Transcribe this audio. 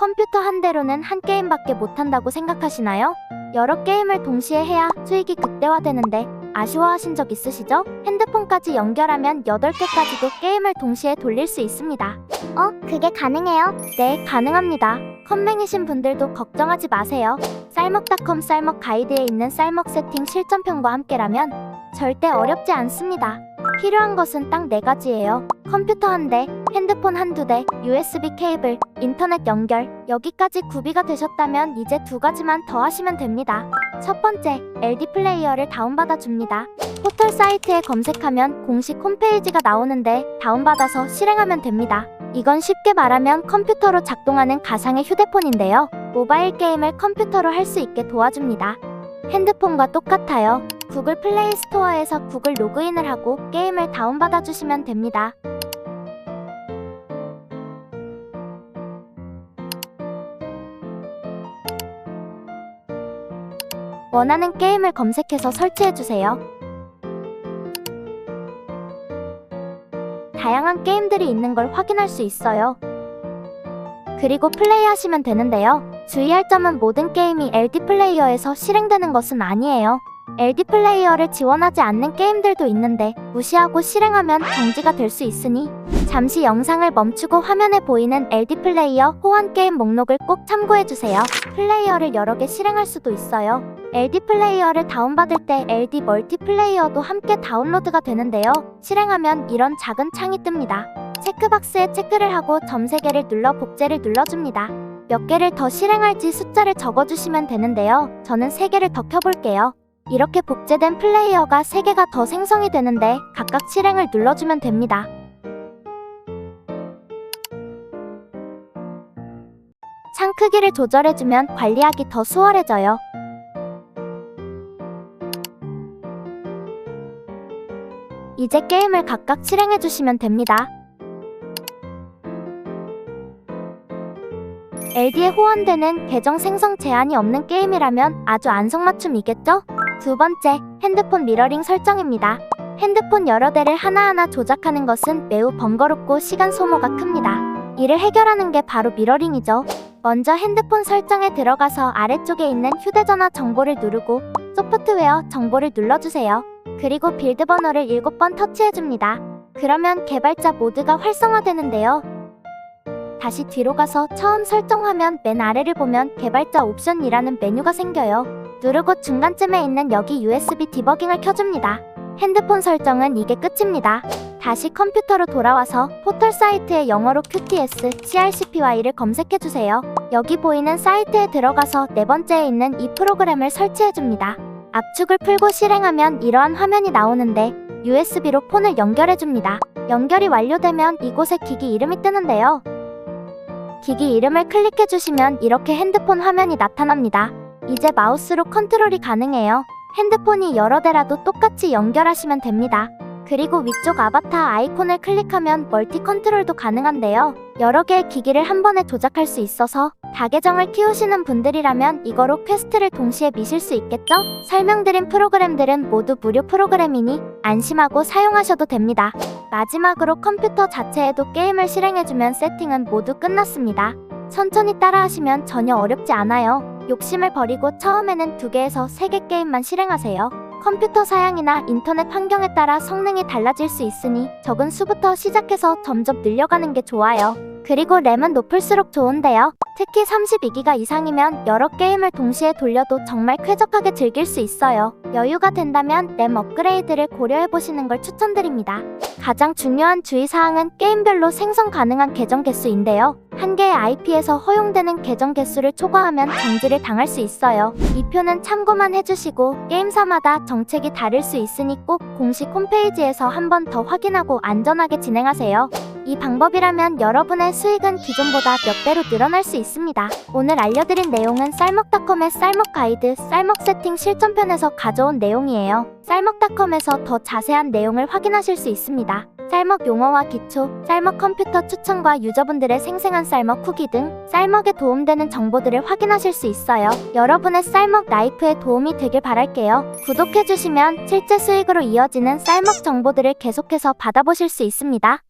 컴퓨터 한 대로는 한 게임밖에 못한다고 생각하시나요? 여러 게임을 동시에 해야 수익이 극대화되는데 아쉬워하신 적 있으시죠? 핸드폰까지 연결하면 8개까지도 게임을 동시에 돌릴 수 있습니다. 어, 그게 가능해요? 네, 가능합니다. 컴맹이신 분들도 걱정하지 마세요. 쌀먹닷컴 쌀먹 가이드에 있는 쌀먹 세팅 실전편과 함께라면 절대 어렵지 않습니다. 필요한 것은 딱 네 가지예요. 컴퓨터 한 대, 핸드폰 한두 대, USB 케이블, 인터넷 연결. 여기까지 구비가 되셨다면 이제 두 가지만 더 하시면 됩니다. 첫 번째, LD 플레이어를 다운받아 줍니다. 포털 사이트에 검색하면 공식 홈페이지가 나오는데 다운받아서 실행하면 됩니다. 이건 쉽게 말하면 컴퓨터로 작동하는 가상의 휴대폰인데요. 모바일 게임을 컴퓨터로 할 수 있게 도와줍니다. 핸드폰과 똑같아요. 구글 플레이 스토어에서 구글 로그인을 하고 게임을 다운받아 주시면 됩니다. 원하는 게임을 검색해서 설치해 주세요. 다양한 게임들이 있는 걸 확인할 수 있어요. 그리고 플레이하시면 되는데요. 주의할 점은 모든 게임이 LD 플레이어에서 실행되는 것은 아니에요. LD 플레이어를 지원하지 않는 게임들도 있는데 무시하고 실행하면 정지가 될 수 있으니 잠시 영상을 멈추고 화면에 보이는 LD 플레이어 호환 게임 목록을 꼭 참고해 주세요. 플레이어를 여러 개 실행할 수도 있어요. LD 플레이어를 다운받을 때 LD 멀티플레이어도 함께 다운로드가 되는데요. 실행하면 이런 작은 창이 뜹니다. 체크박스에 체크를 하고 점 3개를 눌러 복제를 눌러줍니다. 몇 개를 더 실행할지 숫자를 적어주시면 되는데요. 저는 3개를 더 켜볼게요. 이렇게 복제된 플레이어가 3개가 더 생성이 되는데 각각 실행을 눌러주면 됩니다. 창 크기를 조절해주면 관리하기 더 수월해져요. 이제 게임을 각각 실행해주시면 됩니다. LD에 호환되는 계정 생성 제한이 없는 게임이라면 아주 안성맞춤이겠죠? 두 번째, 핸드폰 미러링 설정입니다. 핸드폰 여러 대를 하나하나 조작하는 것은 매우 번거롭고 시간 소모가 큽니다. 이를 해결하는 게 바로 미러링이죠. 먼저 핸드폰 설정에 들어가서 아래쪽에 있는 휴대전화 정보를 누르고 소프트웨어 정보를 눌러주세요. 그리고 빌드 번호를 7번 터치해줍니다. 그러면 개발자 모드가 활성화되는데요. 다시 뒤로 가서 처음 설정 화면 맨 아래를 보면 개발자 옵션이라는 메뉴가 생겨요. 누르고 중간쯤에 있는 여기 USB 디버깅을 켜줍니다. 핸드폰 설정은 이게 끝입니다. 다시 컴퓨터로 돌아와서 포털 사이트에 영어로 QTS, CRCPY를 검색해주세요. 여기 보이는 사이트에 들어가서 네 번째에 있는 이 프로그램을 설치해줍니다. 압축을 풀고 실행하면 이러한 화면이 나오는데 USB로 폰을 연결해줍니다. 연결이 완료되면 이곳에 기기 이름이 뜨는데요. 기기 이름을 클릭해주시면 이렇게 핸드폰 화면이 나타납니다. 이제 마우스로 컨트롤이 가능해요. 핸드폰이 여러 대라도 똑같이 연결하시면 됩니다. 그리고 위쪽 아바타 아이콘을 클릭하면 멀티 컨트롤도 가능한데요. 여러 개의 기기를 한 번에 조작할 수 있어서 다계정을 키우시는 분들이라면 이거로 퀘스트를 동시에 미실 수 있겠죠? 설명드린 프로그램들은 모두 무료 프로그램이니 안심하고 사용하셔도 됩니다. 마지막으로 컴퓨터 자체에도 게임을 실행해주면 세팅은 모두 끝났습니다. 천천히 따라하시면 전혀 어렵지 않아요. 욕심을 버리고 처음에는 두 개에서 세 개 게임만 실행하세요. 컴퓨터 사양이나 인터넷 환경에 따라 성능이 달라질 수 있으니 적은 수부터 시작해서 점점 늘려가는 게 좋아요. 그리고 램은 높을수록 좋은데요. 특히 32기가 이상이면 여러 게임을 동시에 돌려도 정말 쾌적하게 즐길 수 있어요. 여유가 된다면 램 업그레이드를 고려해보시는 걸 추천드립니다. 가장 중요한 주의사항은 게임별로 생성 가능한 계정 개수인데요. 한 개의 IP에서 허용되는 계정 개수를 초과하면 정지를 당할 수 있어요. 이 표는 참고만 해주시고 게임사마다 정책이 다를 수 있으니 꼭 공식 홈페이지에서 한 번 더 확인하고 안전하게 진행하세요. 이 방법이라면 여러분의 수익은 기존보다 몇 배로 늘어날 수 있습니다. 오늘 알려드린 내용은 쌀먹닷컴의 쌀먹 가이드, 쌀먹 세팅 실전편에서 가져온 내용이에요. 쌀먹닷컴에서 더 자세한 내용을 확인하실 수 있습니다. 쌀먹 용어와 기초, 쌀먹 컴퓨터 추천과 유저분들의 생생한 쌀먹 후기 등 쌀먹에 도움되는 정보들을 확인하실 수 있어요. 여러분의 쌀먹 라이프에 도움이 되길 바랄게요. 구독해주시면 실제 수익으로 이어지는 쌀먹 정보들을 계속해서 받아보실 수 있습니다.